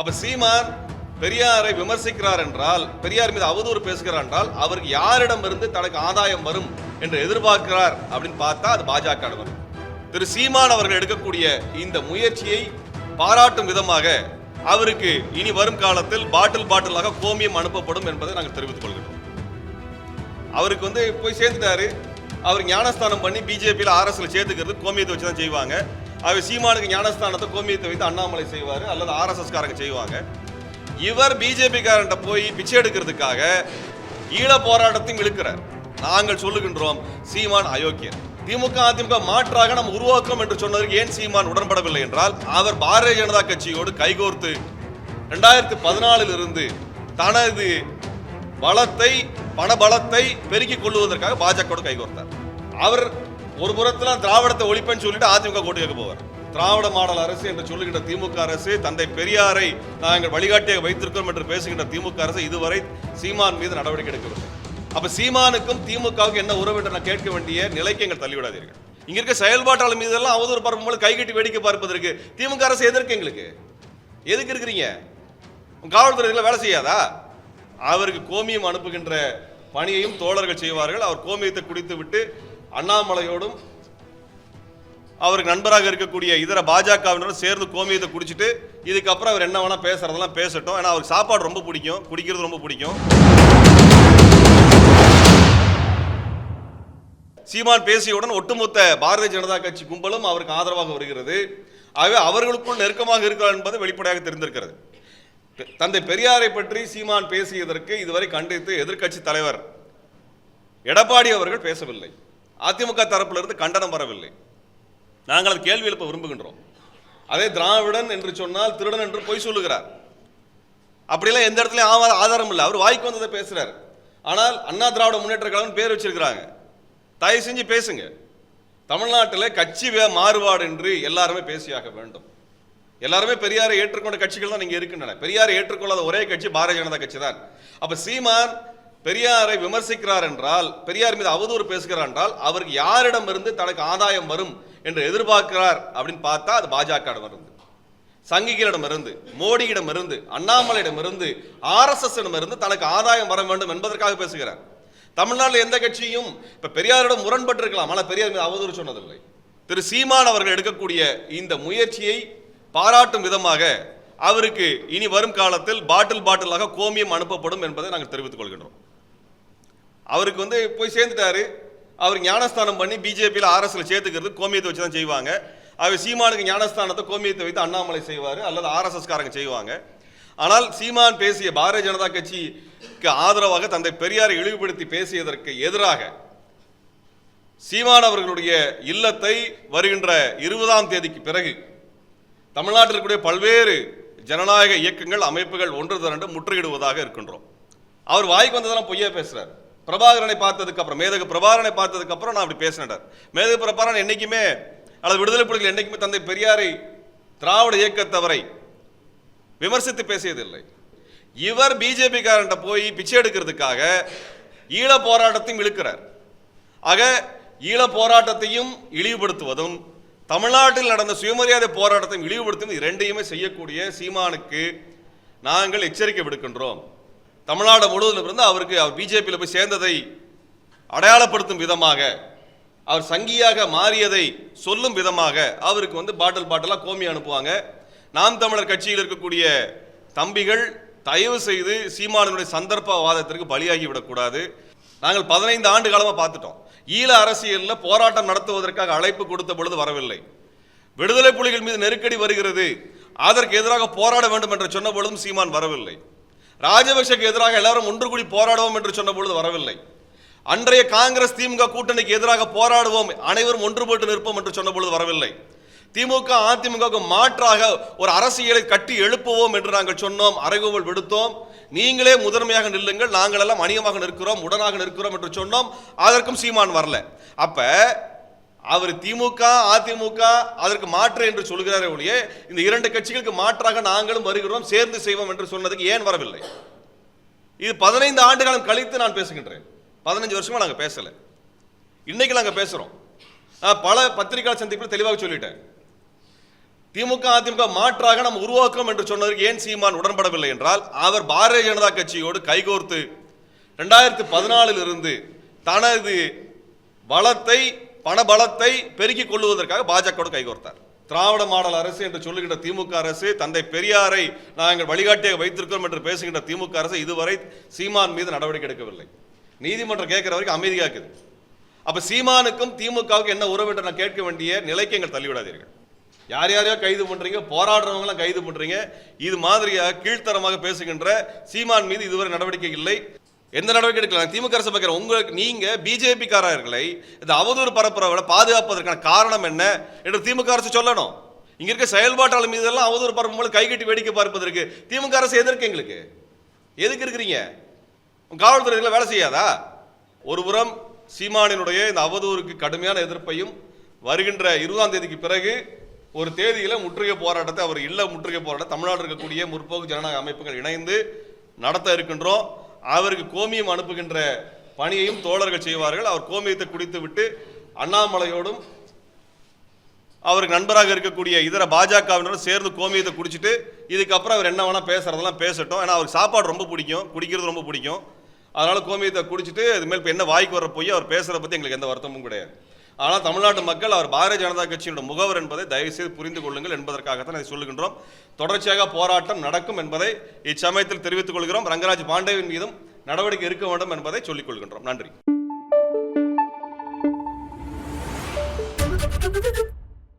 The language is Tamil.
அப்ப சீமான் பெரியாரை விமர்சிக்கிறார் என்றால் பெரியார் மீது அவதூறு பேசுகிறார் என்றால் அவருக்கு யாரிடமிருந்து தனக்கு ஆதாயம் வரும் என்று எதிர்பார்க்கிறார் அப்படின்னு பார்த்தா அது பாஜக வரும். திரு சீமான் அவர்கள் எடுக்கக்கூடிய இந்த முயற்சியை பாராட்டும் விதமாக அவருக்கு இனி வரும் காலத்தில் பாட்டில் பாட்டிலாக கோமியம் அனுப்பப்படும் என்பதை நாங்கள் தெரிவித்துக் கொள்கிறோம். அவருக்கு வந்து போய் சேர்ந்துட்டாரு. அவர் ஞானஸ்தானம் பண்ணி பிஜேபியில் ஆர்எஸ்ல சேர்த்துக்கிறது கோமியத்தை வச்சு தான் செய்வாங்க. அவர் சீமானுக்கு ஞானஸ்தானத்தை கோமியத்தை வைத்து அண்ணாமலை செய்வார் அல்லது ஆர்எஸ்எஸ்காரங்க செய்வாங்க. இவர் பிஜேபி போய் பிச்சை எடுக்கிறதுக்காக ஈழ போராட்டத்தையும் இழுக்கிறார். நாங்கள் சொல்லுகின்றோம் சீமான் அயோக்கியர். திமுக அதிமுக மாற்றாக நம்ம உருவாக்கம் என்று சொன்னதற்கு ஏன் சீமான் உடன்படவில்லை என்றால் அவர் பாரதிய ஜனதா கட்சியோடு கைகோர்த்து ரெண்டாயிரத்தி பதினாலில் இருந்து தனது பலத்தை பணபலத்தை பெருக்கிக் கொள்வதற்காக பாஜகவோடு கைகோர்த்தார். அவர் ஒரு புறத்துல திராவிடத்தை ஒழிப்பேன்னு சொல்லிட்டு அதிமுக கோட்டு கேட்க போவார். திராவிட மாடல் அரசு என்று சொல்லுகின்ற திமுக அரசு தந்தை பெரியாரை நாங்கள் வழிகாட்டியாக வைத்திருக்கிறோம் என்று பேசுகின்ற திமுக அரசு இதுவரை சீமான் மீது நடவடிக்கை எடுக்கவில்லை. அப்ப சீமானுக்கும் திமுகவுக்கும் என்ன உறவு என்று நான் கேட்க வேண்டிய நிலைக்கு எங்கள் தள்ளிவிடாதீர்கள். இங்க இருக்க செயல்பாட்டாளர் மீதெல்லாம் அவதூறு பரப்பும்போது கைகட்டி வேடிக்கை பார்ப்பதற்கு திமுக அரசு எதற்கு எங்களுக்கு? எதுக்கு இருக்கிறீங்க? காவல்துறையில வேலை செய்யாதா? அவருக்கு கோமியம் அனுப்புகின்ற பணியையும் தோழர்கள் செய்வார்கள். அவர் கோமியத்தை குடித்து விட்டு அண்ணாமலையோடும் அவருக்கு நண்பராக இருக்கக்கூடிய இதர பாஜகவினரும் சேர்ந்து கோமியத்தை குடிச்சிட்டு இதுக்கப்புறம் அவர் என்ன வேணால் பேசுறதெல்லாம் பேசட்டும். ஏன்னா அவருக்கு சாப்பாடு ரொம்ப பிடிக்கும். குடிக்கிறது ரொம்ப பிடிக்கும். சீமான் பேசியவுடன் ஒட்டுமொத்த பாரதிய ஜனதா கட்சி கும்பலும் அவருக்கு ஆதரவாக வருகிறது. ஆகவே அவர்களுக்குள் நெருக்கமாக இருக்கிறார் என்பது வெளிப்படையாக தெரிந்திருக்கிறது. தந்தை பெரியாரை பற்றி சீமான் பேசியதற்கு இதுவரை கண்டித்து எதிர்க்கட்சி தலைவர் எடப்பாடி அவர்கள் பேசவில்லை. அதிமுக தரப்பிலிருந்து கண்டனம் வரவில்லை. நாங்கள் அது கேள்வி எழுப்ப விரும்புகின்றோம். அதே திராவிடன் என்று சொன்னால் திருடன் என்று பொய் சொல்லுகிறார். அப்படிலாம் எந்த இடத்துலையும் ஆதாரம் இல்லை. அவர் வாய்க்கு வந்ததை பேசுகிறார் ஆனால் அண்ணா திராவிட முன்னேற்ற கழகம் பேர் வச்சிருக்கிறாங்க. தயவு செஞ்சு பேசுங்க. தமிழ்நாட்டில் கட்சி வே- மாறுபாடு என்று எல்லாருமே பேசியாக வேண்டும். எல்லாருமே பெரியாரை ஏற்றுக்கொண்ட கட்சிகள் தான் இங்க இருக்கின்றன பெரியாரை ஏற்றுக்கொள்ளாத ஒரே கட்சி பாரதிய ஜனதா கட்சி தான். அப்போ சீமான் பெரியாரை விமர்சிக்கிறார் என்றால் பெரியார் மீது அவதூறு பேசுகிறார் என்றால் அவருக்கு யாரிடமிருந்து தனக்கு ஆதாயம் வரும் என்று எதிர்பார்க்கிறார் அப்படின்னு பார்த்தா அது பாஜக சங்கிகளிடமிருந்து மோடியிடமிருந்து அண்ணாமலையிடமிருந்து ஆர்எஸ்எஸ் இடமிருந்து தனக்கு ஆதாயம் வர வேண்டும் என்பதற்காக பேசுகிறார். தமிழ்நாட்டில் எந்த கட்சியும் இப்போ பெரியாரிடம் முரண்பட்டு இருக்கலாம் ஆனால் பெரியார் மீது அவதூறு சொன்னதில்லை. திரு சீமான் அவர்கள் எடுக்கக்கூடிய இந்த முயற்சியை பாராட்டும் விதமாக அவருக்கு இனி வரும் காலத்தில் பாட்டில் பாட்டிலாக கோமியம் அனுப்பப்படும் என்பதை நாங்கள் தெரிவித்துக் கொள்கின்றோம். அவருக்கு வந்து போய் சேர்ந்துட்டாரு. அவர் ஞானஸ்தானம் பண்ணி பிஜேபியில் ஆர்எஸ்ல சேர்த்துக்கிறது கோமியத்தை வச்சு தான் செய்வாங்க. அவர் சீமானுக்கு ஞானஸ்தானத்தை கோமியத்தை வைத்து அண்ணாமலை செய்வார் அல்லது ஆர்எஸ்எஸ் காரங்க செய்வாங்க. ஆனால் சீமான் பேசிய பாரதிய ஜனதா கட்சிக்கு ஆதரவாக தந்தை பெரியாரை இழிவுபடுத்தி பேசியதற்கு எதிராக சீமான் அவர்களுடைய இல்லத்தை வருகின்ற இருபதாம் தேதிக்கு பிறகு தமிழ்நாட்டில் இருக்கக்கூடிய பல்வேறு ஜனநாயக இயக்கங்கள் அமைப்புகள் ஒன்று திரண்டு முற்றுகிடுவதாக இருக்கின்றோம். அவர் வாய்க்கு வந்ததெல்லாம் பொய்யா பேசுகிறார் பிரபாகரனை பார்த்ததுக்கு அப்புறம் மேதகு பிரபாகரனை பார்த்ததுக்கு அப்புறம் நான் அப்படி பேசினார் மேதகு பிரபாகரன் என்னைக்குமே அல்லது விடுதலை புலிகள் என்னைக்குமே தந்தை பெரியாரை திராவிட இயக்கத்தவரை விமர்சித்து பேசியதில்லை. இவர் பிஜேபிக்காரன்ட்ட போய் பிச்சை எடுக்கிறதுக்காக ஈழ போராட்டத்தையும் இழுக்கிறார். ஆக ஈழ போராட்டத்தையும் இழிவுபடுத்துவதும் தமிழ்நாட்டில் நடந்த சுயமரியாதை போராட்டத்தையும் இழிவுபடுத்தும் இது ரெண்டையுமே செய்யக்கூடிய சீமானுக்கு நாங்கள் எச்சரிக்கை விடுக்கின்றோம். தமிழ்நாடு முழுவதும் இருந்து அவருக்கு அவர் பிஜேபியில் போய் சேர்ந்ததை அடையாளப்படுத்தும் விதமாக அவர் சங்கியாக மாறியதை சொல்லும் விதமாக அவருக்கு வந்து பாட்டில் பாட்டிலாக கோமி அனுப்புவாங்க. நாம் தமிழர் கட்சியில் இருக்கக்கூடிய தம்பிகள் தயவு செய்து சீமானுடைய சந்தர்ப்பவாதத்திற்கு பலியாகி விடக்கூடாது. நாங்கள் பதினைந்து ஆண்டு காலமாக பார்த்துட்டோம். ஈழ அரசியலில் போராட்டம் நடத்துவதற்காக அழைப்பு கொடுத்த பொழுது வரவில்லை. விடுதலை புலிகள் மீது நெருக்கடி வருகிறது. அதற்கு எதிராக போராட வேண்டும் என்று சொன்ன பொழுதும் சீமான் வரவில்லை. ராஜபக்ஷக்கு எதிராக எல்லாரும் ஒன்று கூடி போராடுவோம் என்று சொன்ன பொழுது வரவில்லை. அன்றைய காங்கிரஸ் திமுக கூட்டணிக்கு எதிராக போராடுவோம் அனைவரும் ஒன்றுபட்டு நிற்போம் என்று சொன்ன பொழுது வரவில்லை. திமுக அதிமுகவுக்கு மாற்றாக ஒரு அரசியலை கட்டி எழுப்புவோம் என்று நாங்கள் சொன்னோம் அறைகோவல் விடுத்தோம். நீங்களே முதன்மையாக நில்லுங்கள் நாங்கள் எல்லாம் அணியமாக நிற்கிறோம் உடனாக நிற்கிறோம் என்று சொன்னோம். அதற்கும் சீமான் வரல. அப்போ அவர் திமுக அதிமுக அதற்கு மாற்று என்று சொல்கிறாரே ஒழிய இந்த இரண்டு கட்சிகளுக்கு மாற்றாக நாங்களும் வருகிறோம் சேர்ந்து செய்வோம் என்று சொன்னதுக்கு ஏன் வரவில்லை? இது பதினைந்து ஆண்டு காலம் கழித்து நான் பேசுகின்றேன். பதினஞ்சு வருஷமா நாங்கள் பேசலை. இன்னைக்கு நாங்கள் பேசுகிறோம் பல பத்திரிகையாளர் சந்திப்பில் தெளிவாக சொல்லிட்டேன். திமுக அதிமுக மாற்றாக நம்ம உருவாக்கும் என்று சொன்னதற்கு ஏன் சீமான் உடன்படவில்லை என்றால் அவர் பாரதிய ஜனதா கட்சியோடு கைகோர்த்து ரெண்டாயிரத்தி பதினாலில் இருந்து தனது பலத்தை பணபலத்தை பெருக்கிக் கொள்வதற்காக பாஜகவோடு கைகோர்த்தார். திராவிட மாடல் அரசு என்று சொல்லுகின்ற திமுக அரசு தந்தை பெரியாரை நாங்கள் வழிகாட்டியாக வைத்திருக்கிறோம் என்று பேசுகின்ற திமுக அரசு இதுவரை சீமான் மீது நடவடிக்கை எடுக்கவில்லை. நீதிமன்றம் கேட்கிற வரைக்கும் அமைதியாக்குது இருக்குது சீமானுக்கும் திமுகவுக்கும் என்ன உறவு என்று நான் கேட்க வேண்டிய நிலைக்கு எங்கள் தள்ளிவிடாதீர்கள். யார் யாரையோ கைது பண்ணுறீங்க போராடுறவங்களாம் கைது பண்ணுறீங்க இது மாதிரியாக கீழ்த்தரமாக பேசுகின்ற சீமான் மீது இதுவரை நடவடிக்கை இல்லை. எந்த நடவடிக்கை எடுக்கலாம்? திமுக அரசு பார்க்குற உங்களுக்கு நீங்கள் பிஜேபி காரர்களை இந்த அவதூறு பரப்புறவரை பாதுகாப்பதற்கான காரணம் என்ன என்று திமுக அரசு சொல்லணும். இங்கே இருக்க செயல்பாட்டாளர் மீதெல்லாம் அவதூறு பரப்பும்போது கைகட்டி வேடிக்கை பார்ப்பதற்கு திமுக அரசு எதிர்க்கு எங்களுக்கு? எதுக்கு இருக்கிறீங்க? உங்க வேலை செய்யாதா? ஒருபுறம் சீமானினுடைய இந்த அவதூறுக்கு கடுமையான எதிர்ப்பையும் வருகின்ற இருபதாம் தேதிக்கு பிறகு ஒரு தேதியில் முற்றுகை போராட்டத்தை அவர் இல்லை முற்றுகை போராட்டம் தமிழ்நாடு இருக்கக்கூடிய முற்போக்கு ஜனநாயக அமைப்புகள் இணைந்து நடத்த இருக்கின்றோம். அவருக்கு கோமியம் அனுப்புகின்ற பணியையும் தோழர்கள் செய்வார்கள். அவர் கோமியத்தை குடித்து விட்டு அண்ணாமலையோடும் அவருக்கு நண்பராக இருக்கக்கூடிய இதர பாஜகவினரும் சேர்ந்து கோமியத்தை குடிச்சிட்டு இதுக்கப்புறம் அவர் என்ன வேணால் பேசுகிறதெல்லாம் பேசட்டும். ஏன்னா அவருக்கு சாப்பாடு ரொம்ப பிடிக்கும் குடிக்கிறது ரொம்ப பிடிக்கும். அதனால் கோமியத்தை குடிச்சிட்டு இதுமாரி இப்போ என்ன வாய்க்கு வர போய் அவர் பேசுகிறத பற்றி எங்களுக்கு எந்த வருத்தமும் கிடையாது. ஆனால் தமிழ்நாட்டு மக்கள் அவர் பாரதிய ஜனதா கட்சியோட முகவர் என்பதை தயவுசெய்து புரிந்து கொள்ளுங்கள் என்பதற்காகத்தான் இதை சொல்லுகின்றோம். தொடர்ச்சியாக போராட்டம் நடக்கும் என்பதை இச்சமயத்தில் தெரிவித்துக் கொள்கிறோம். ரங்கராஜ் பாண்டேவின் மீதும் நடவடிக்கை இருக்க வேண்டும் என்பதை சொல்லிக் கொள்கின்றோம். நன்றி.